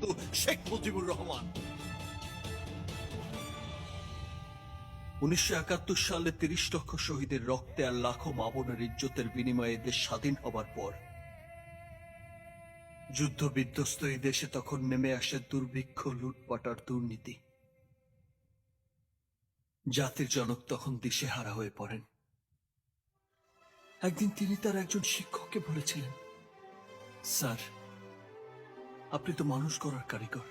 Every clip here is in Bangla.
বঙ্গবন্ধু শেখ মুজিবুর রহমান। উনিশশো একাত্তর সালে তিরিশ লক্ষ শহীদের রক্তে আর লাখো মাবনের ইজ্জতের বিনিময়ে দেশ স্বাধীন হবার পর, যুদ্ধ বিধ্বস্ত এই দেশে তখন নেমে আসে দুর্ভিক্ষ, লুটপাট আর দুর্নীতি। জাতির জনক তখন দিশেহারা হয়ে পড়েন। একদিন তিনি তার একজন শিক্ষককে বলেছিলেন, স্যার আপনি তো মানুষ করার কারিগর।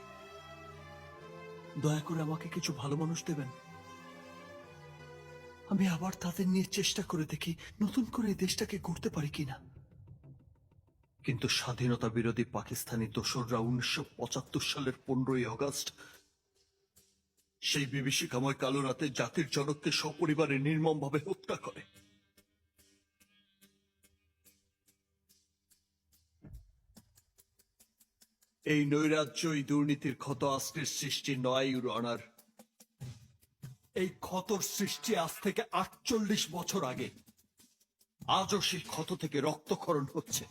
দয়া করে আমাকে কিছু ভালো মানুষ দেবেন। আমি আবার তাদের নিয়ে চেষ্টা করে দেখি, নতুন করে দেশটাকে গড়তে পারি কিনা। কিন্তু স্বাধীনতা বিরোধী পাকিস্তানি দোসররা উনিশশো পঁচাত্তর সালের পনেরোই আগস্ট সেই বিভীষিকাময় কালো রাতে জাতির জনককে সপরিবারে নির্মমভাবে হত্যা করে। এই নৈরাজ্য এই দুর্নীতির ক্ষত আজকের সৃষ্টি নয় ইউর এই ক্ষতর সৃষ্টি আজ থেকে আটচল্লিশ বছর আগে। আজও সেই ক্ষত থেকে রক্তক্ষরণ হচ্ছে।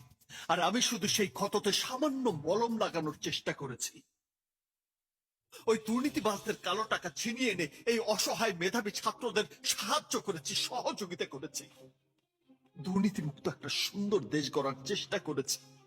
আর আমি শুধু সেই ক্ষততে সামান্য মলম লাগানোর চেষ্টা করেছি। ওই দুর্নীতিবাজদের কালো টাকা ছিনিয়ে এনে এই অসহায় মেধাবী ছাত্রদের সাহায্য করেছি, সহযোগিতা করেছি। দুর্নীতিমুক্ত একটা সুন্দর দেশ গড়ার চেষ্টা করেছি।